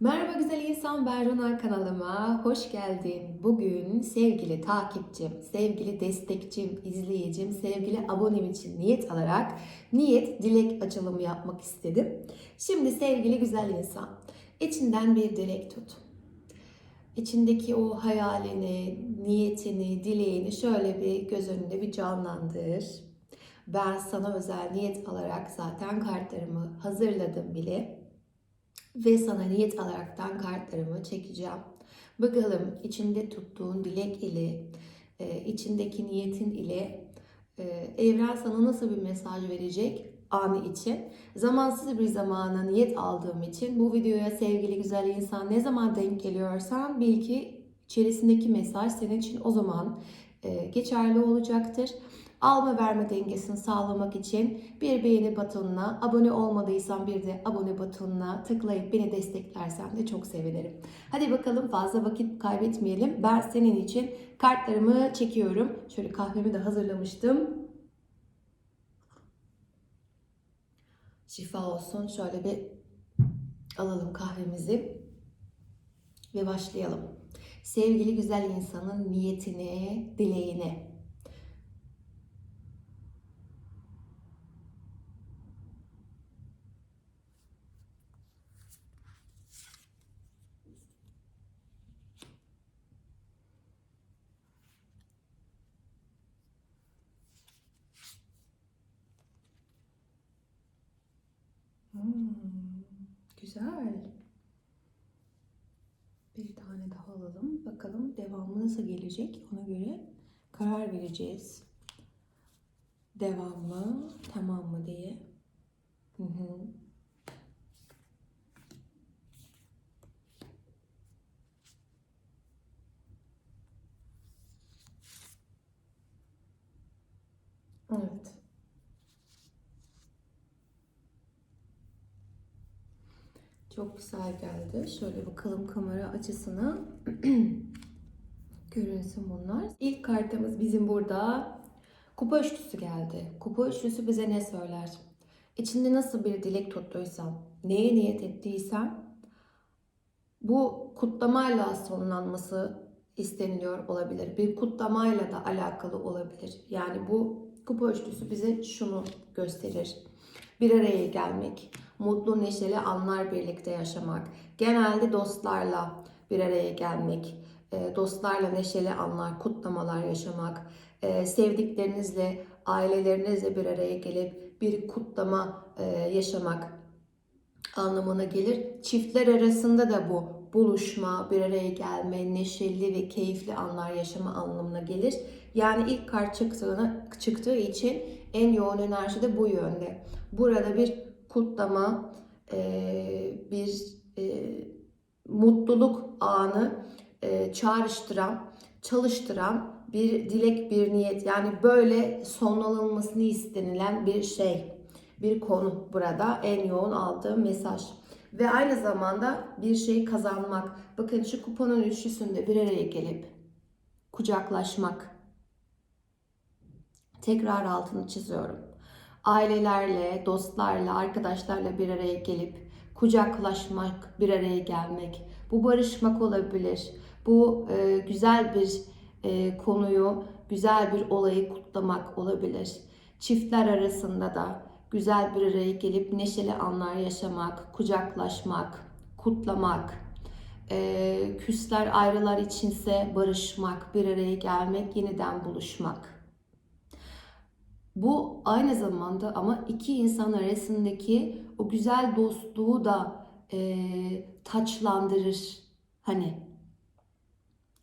Merhaba güzel insan Berrona kanalıma hoş geldin. Bugün sevgili takipçim, sevgili destekçim, izleyicim, sevgili abonem için niyet alarak niyet dilek açılımı yapmak istedim. Şimdi sevgili güzel insan, içinden bir dilek tut. İçindeki o hayalini, niyetini, dileğini şöyle bir göz önünde bir canlandır. Ben sana özel niyet alarak zaten kartlarımı hazırladım bile ve sana niyet alaraktan kartlarımı çekeceğim. Bakalım içinde tuttuğun dilek ile, e, içindeki niyetin ile e, evren sana nasıl bir mesaj verecek anı için. Zamansız bir zamana niyet aldığım için bu videoya sevgili güzel insan ne zaman denk geliyorsan bil ki içerisindeki mesaj senin için o zaman e, geçerli olacaktır. Alma verme dengesini sağlamak için bir beğeni butonuna, abone olmadıysan bir de abone butonuna tıklayıp beni desteklersen de çok sevinirim. Hadi bakalım fazla vakit kaybetmeyelim. Ben senin için kartlarımı çekiyorum. Şöyle kahvemi de hazırlamıştım. Şifa olsun. Şöyle bir alalım kahvemizi ve başlayalım. Sevgili güzel insanın niyetine, dileğine. Hmm, güzel. Bir tane daha alalım. Bakalım devamı nasıl gelecek. Ona göre karar vereceğiz. Devam mı, tamam mı diye. Hı hı. Evet. Çok güzel geldi. Şöyle bakalım kamera açısına. Görünsün bunlar. İlk kartımız bizim burada kupa üçlüsü geldi. Kupa üçlüsü bize ne söyler? İçinde nasıl bir dilek tuttuysan, neye niyet ettiysen bu kutlamayla sonlanması isteniliyor olabilir. Bir kutlamayla da alakalı olabilir. Yani bu kupa üçlüsü bize şunu gösterir. Bir araya gelmek, mutlu neşeli anlar birlikte yaşamak, genelde dostlarla bir araya gelmek, dostlarla neşeli anlar, kutlamalar yaşamak, e, sevdiklerinizle, ailelerinizle bir araya gelip bir kutlama e, yaşamak anlamına gelir. Çiftler arasında da bu buluşma, bir araya gelme, neşeli ve keyifli anlar yaşama anlamına gelir. Yani ilk kart çıktığını, çıktığı için en yoğun enerji de bu yönde. Burada bir kutlama, bir mutluluk anı çağrıştıran, çalıştıran bir dilek, bir niyet. Yani böyle sonlanılmasını istenilen bir şey, bir konu burada en yoğun aldığım mesaj. Ve aynı zamanda bir şeyi kazanmak. Bakın şu kuponun üçlüsünde bir araya gelip kucaklaşmak. Tekrar altını çiziyorum. Ailelerle, dostlarla, arkadaşlarla bir araya gelip kucaklaşmak, bir araya gelmek. Bu barışmak olabilir. Bu e, güzel bir e, konuyu, güzel bir olayı kutlamak olabilir. Çiftler arasında da güzel bir araya gelip neşeli anlar yaşamak, kucaklaşmak, kutlamak, e, küsler ayrılar içinse barışmak, bir araya gelmek, yeniden buluşmak. Bu aynı zamanda ama iki insan arasındaki o güzel dostluğu da e, taçlandırır. Hani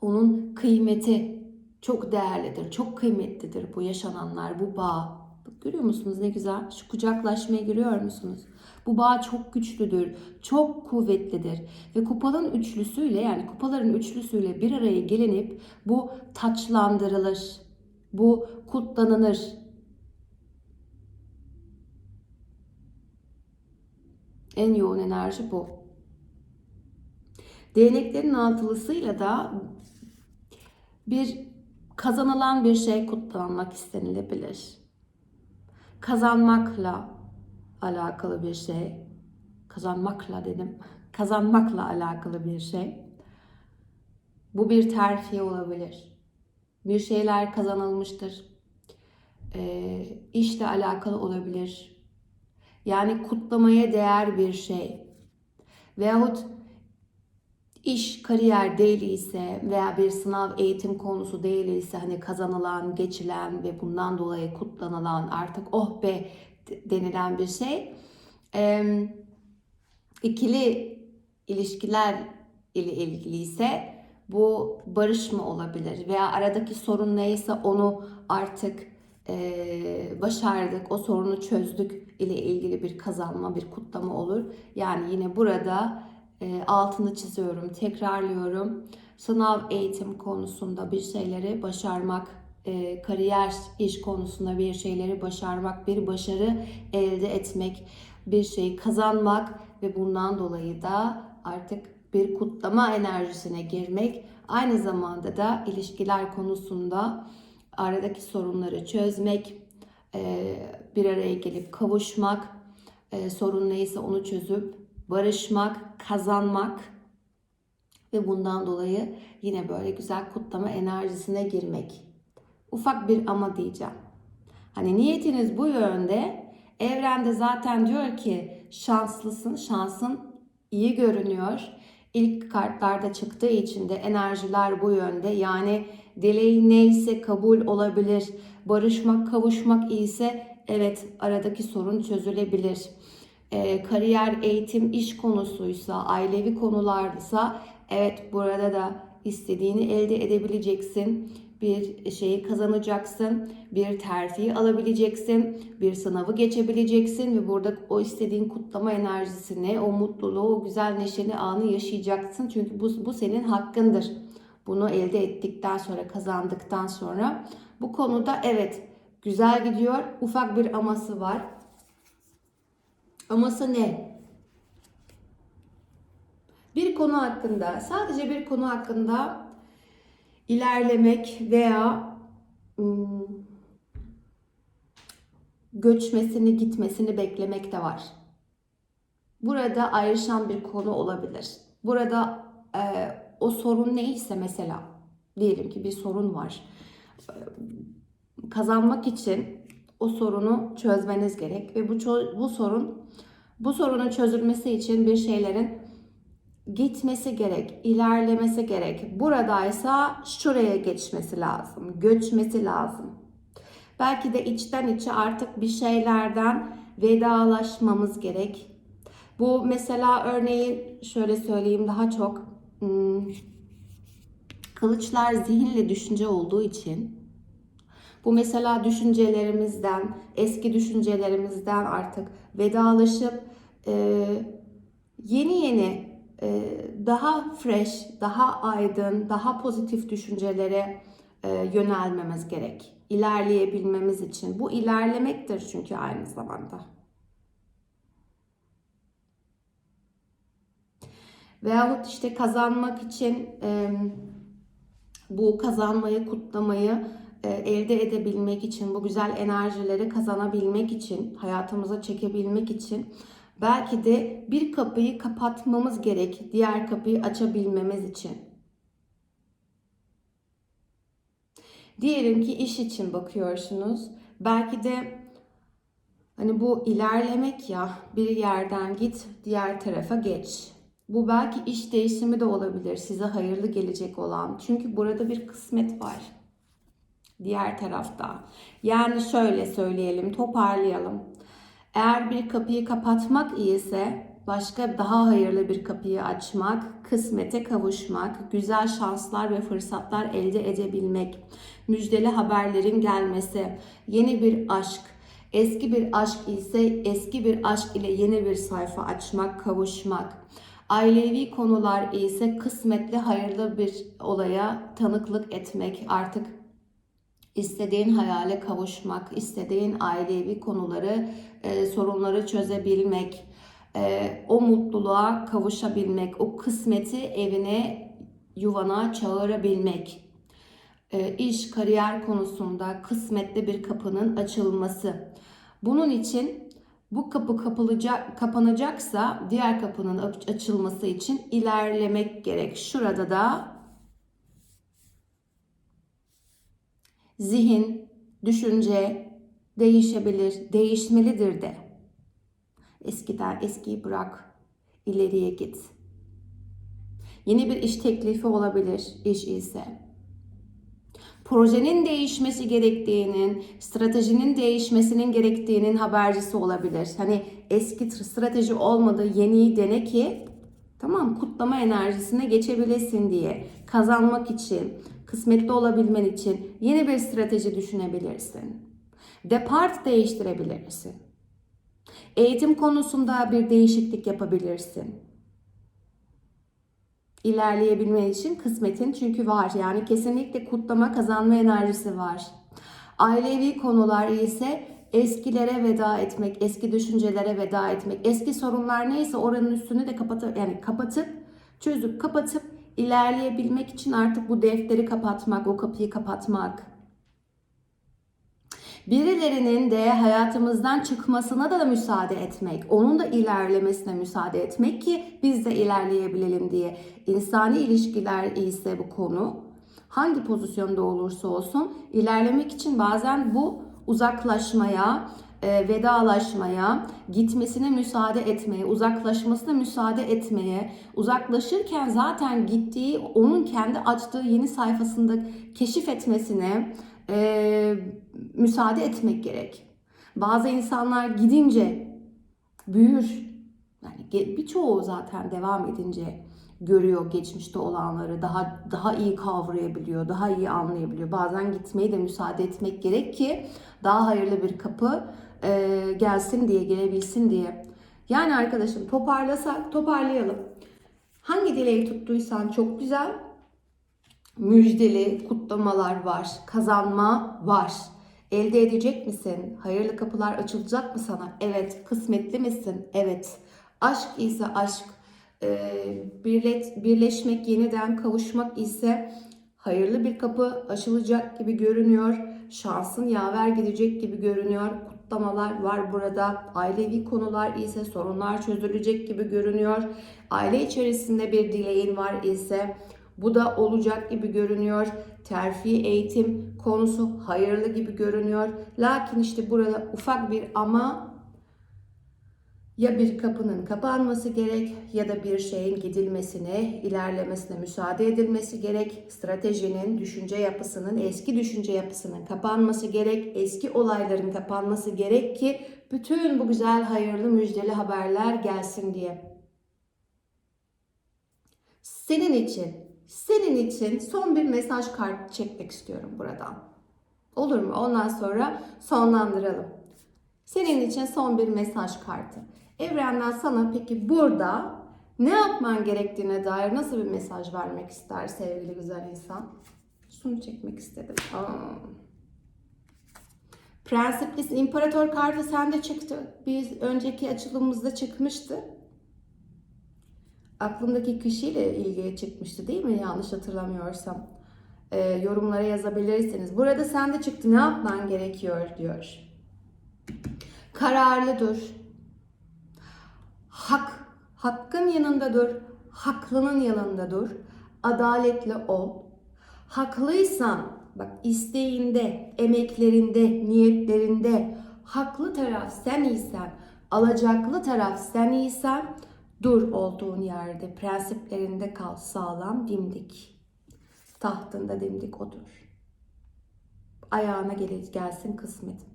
onun kıymeti çok değerlidir, çok kıymetlidir bu yaşananlar, bu bağ. Görüyor musunuz ne güzel? Şu kucaklaşmayı görüyor musunuz? Bu bağ çok güçlüdür, çok kuvvetlidir. Ve kupalın üçlüsüyle yani kupaların üçlüsüyle bir araya gelinip bu taçlandırılır. Bu kutlanılır. En yoğun enerji bu. Değneklerin altılısıyla da bir kazanılan bir şey kutlanmak istenilebilir. Kazanmakla alakalı bir şey. Kazanmakla dedim. kazanmakla alakalı bir şey. Bu bir terfi olabilir. Bir şeyler kazanılmıştır. E, işle alakalı olabilir. Yani kutlamaya değer bir şey. Veyahut iş, kariyer değilse veya bir sınav eğitim konusu değilse hani kazanılan, geçilen ve bundan dolayı kutlanılan artık oh be denilen bir şey. Ee, ikili ilişkiler ile ilgili ise bu barışma olabilir veya aradaki sorun neyse onu artık e, başardık, o sorunu çözdük ile ilgili bir kazanma, bir kutlama olur. Yani yine burada altını çiziyorum, tekrarlıyorum. Sınav eğitim konusunda bir şeyleri başarmak, kariyer iş konusunda bir şeyleri başarmak, bir başarı elde etmek, bir şeyi kazanmak ve bundan dolayı da artık bir kutlama enerjisine girmek, aynı zamanda da ilişkiler konusunda aradaki sorunları çözmek, e, bir araya gelip kavuşmak, e, sorun neyse onu çözüp barışmak, kazanmak ve bundan dolayı yine böyle güzel kutlama enerjisine girmek. Ufak bir ama diyeceğim. Hani niyetiniz bu yönde. Evrende zaten diyor ki şanslısın, şansın iyi görünüyor. İlk kartlarda çıktığı için de enerjiler bu yönde. Yani dileği neyse kabul olabilir. Barışmak, kavuşmak iyiyse evet aradaki sorun çözülebilir. Ee, kariyer, eğitim, iş konusuysa, ailevi konularsa evet burada da istediğini elde edebileceksin. Bir şeyi kazanacaksın, bir terfi alabileceksin, bir sınavı geçebileceksin ve burada o istediğin kutlama enerjisini, o mutluluğu, o güzel neşeli anı yaşayacaksın. Çünkü bu, bu senin hakkındır. Bunu elde ettikten sonra, kazandıktan sonra bu konuda evet güzel gidiyor. Ufak bir aması var. Aması ne? Bir konu hakkında, sadece bir konu hakkında ilerlemek veya ım, göçmesini, gitmesini beklemek de var. Burada ayrışan bir konu olabilir. Burada e, o sorun neyse mesela, diyelim ki bir sorun var. Kazanmak için o sorunu çözmeniz gerek ve bu bu sorun bu sorunun çözülmesi için bir şeylerin gitmesi gerek, ilerlemesi gerek. Buradaysa şuraya geçmesi lazım, göçmesi lazım. Belki de içten içe artık bir şeylerden vedalaşmamız gerek. Bu mesela örneğin şöyle söyleyeyim daha çok kılıçlar zihinle düşünce olduğu için bu mesela düşüncelerimizden, eski düşüncelerimizden artık vedalaşıp e, yeni yeni e, daha fresh, daha aydın, daha pozitif düşüncelere e, yönelmemiz gerek. İlerleyebilmemiz için. Bu ilerlemektir çünkü aynı zamanda. Veyahut işte kazanmak için e, bu kazanmayı, kutlamayı e, elde edebilmek için, bu güzel enerjileri kazanabilmek için, hayatımıza çekebilmek için belki de bir kapıyı kapatmamız gerek diğer kapıyı açabilmemiz için. Diyelim ki iş için bakıyorsunuz. Belki de hani bu ilerlemek ya bir yerden git diğer tarafa geç. Bu belki iş değişimi de olabilir size hayırlı gelecek olan. Çünkü burada bir kısmet var diğer tarafta. Yani şöyle söyleyelim, toparlayalım. Eğer bir kapıyı kapatmak iyiyse başka daha hayırlı bir kapıyı açmak, kısmete kavuşmak, güzel şanslar ve fırsatlar elde edebilmek, müjdeli haberlerin gelmesi, yeni bir aşk, eski bir aşk ise eski bir aşk ile yeni bir sayfa açmak, kavuşmak. Ailevi konular ise kısmetli hayırlı bir olaya tanıklık etmek, artık istediğin hayale kavuşmak, istediğin ailevi konuları, e, sorunları çözebilmek, e, o mutluluğa kavuşabilmek, o kısmeti evine, yuvana çağırabilmek. E, iş, kariyer konusunda kısmetli bir kapının açılması. Bunun için Bu kapı kapılacak, kapanacaksa diğer kapının aç- açılması için ilerlemek gerek. Şurada da zihin, düşünce değişebilir, değişmelidir de. Eskiden eskiyi bırak, ileriye git. Yeni bir iş teklifi olabilir, iş ise. Projenin değişmesi gerektiğinin, stratejinin değişmesinin gerektiğinin habercisi olabilir. Hani eski tr- strateji olmadı, yeniyi dene ki tamam kutlama enerjisine geçebilesin diye. Kazanmak için, kısmetli olabilmen için yeni bir strateji düşünebilirsin. Depart değiştirebilirsin. Eğitim konusunda bir değişiklik yapabilirsin. İlerleyebilmen için kısmetin çünkü var. Yani kesinlikle kutlama kazanma enerjisi var. Ailevi konular ise eskilere veda etmek, eski düşüncelere veda etmek, eski sorunlar neyse oranın üstünü de kapatıp yani kapatıp çözüp kapatıp ilerleyebilmek için artık bu defteri kapatmak, o kapıyı kapatmak. Birilerinin de hayatımızdan çıkmasına da müsaade etmek, onun da ilerlemesine müsaade etmek ki biz de ilerleyebilelim diye. İnsani ilişkiler ise bu konu hangi pozisyonda olursa olsun ilerlemek için bazen bu uzaklaşmaya, e, vedalaşmaya, gitmesine müsaade etmeye, uzaklaşmasına müsaade etmeye, uzaklaşırken zaten gittiği, onun kendi açtığı yeni sayfasında keşif etmesine e, müsaade etmek gerek. Bazı insanlar gidince büyür. Yani birçoğu zaten devam edince görüyor geçmişte olanları, daha daha iyi kavrayabiliyor, daha iyi anlayabiliyor. Bazen gitmeyi de müsaade etmek gerek ki daha hayırlı bir kapı e, gelsin diye, gelebilsin diye. Yani arkadaşım toparlasak, toparlayalım. Hangi dileği tuttuysan çok güzel, müjdeli kutlamalar var, kazanma var. Elde edecek misin? Hayırlı kapılar açılacak mı sana? Evet. Kısmetli misin? Evet. Aşk ise aşk. Ee, birlet, birleşmek, yeniden kavuşmak ise hayırlı bir kapı açılacak gibi görünüyor. Şansın yaver gidecek gibi görünüyor. Kutlamalar var burada. Ailevi konular ise sorunlar çözülecek gibi görünüyor. Aile içerisinde bir dileğin var ise bu da olacak gibi görünüyor. Terfi eğitim konusu hayırlı gibi görünüyor. Lakin işte burada ufak bir ama ya bir kapının kapanması gerek ya da bir şeyin gidilmesine, ilerlemesine müsaade edilmesi gerek. Stratejinin, düşünce yapısının, eski düşünce yapısının kapanması gerek. Eski olayların kapanması gerek ki bütün bu güzel, hayırlı, müjdeli haberler gelsin diye. Senin için, senin için son bir mesaj kartı çekmek istiyorum buradan. Olur mu? Ondan sonra sonlandıralım. Senin için son bir mesaj kartı. Evrenden sana peki burada ne yapman gerektiğine dair nasıl bir mesaj vermek ister sevgili güzel insan? Şunu çekmek istedim. Aa. Prensiplisin imparator kartı sende çıktı. Biz önceki açılımımızda çıkmıştı. Aklımdaki kişiyle ilgili çıkmıştı değil mi? Yanlış hatırlamıyorsam. Ee, yorumlara yazabilirsiniz. Burada sende çıktı. Ne yapman gerekiyor diyor. Kararlı dur. Hak, hakkın yanında dur. Haklının yanında dur. Adaletli ol. Haklıysan bak isteğinde, emeklerinde, niyetlerinde haklı taraf sen iyisen, alacaklı taraf sen iyisen dur olduğun yerde, prensiplerinde kal sağlam, dimdik. Tahtında dimdik otur. Ayağına gel- gelsin kısmet.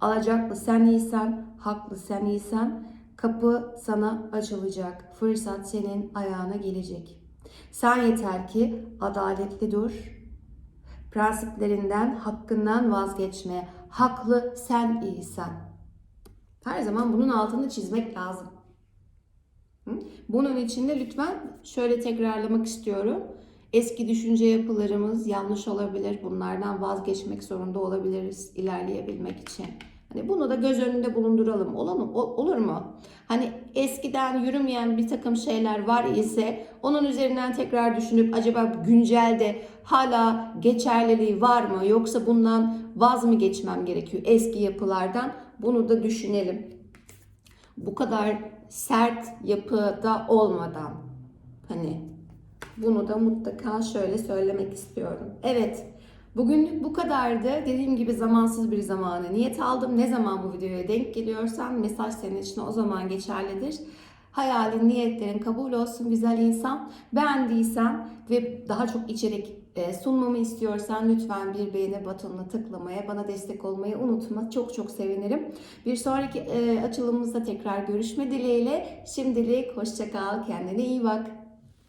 Alacaklı sen iyisen, haklı sen iyisen kapı sana açılacak. Fırsat senin ayağına gelecek. Sen yeter ki adaletli dur. Prensiplerinden, hakkından vazgeçme. Haklı sen iyisen. Her zaman bunun altını çizmek lazım. Bunun için de lütfen şöyle tekrarlamak istiyorum. Eski düşünce yapılarımız yanlış olabilir. Bunlardan vazgeçmek zorunda olabiliriz ilerleyebilmek için. Hani bunu da göz önünde bulunduralım. Olur mu? O- Olur mu? Hani eskiden yürümeyen bir takım şeyler var ise onun üzerinden tekrar düşünüp acaba güncelde hala geçerliliği var mı? Yoksa bundan vaz mı geçmem gerekiyor eski yapılardan? Bunu da düşünelim. bu kadar sert yapıda olmadan hani bunu da mutlaka şöyle söylemek istiyorum. Evet. Bugünlük bu kadardı. Dediğim gibi zamansız bir zamanı niyet aldım. Ne zaman bu videoya denk geliyorsan mesaj senin için o zaman geçerlidir. Hayalin, niyetlerin kabul olsun güzel insan. Beğendiysen ve daha çok içerik sunmamı istiyorsan lütfen bir beğeni butonuna tıklamaya, bana destek olmayı unutma. Çok çok sevinirim. Bir sonraki e, açılımımızda tekrar görüşme dileğiyle. Şimdilik hoşça kal, kendine iyi bak.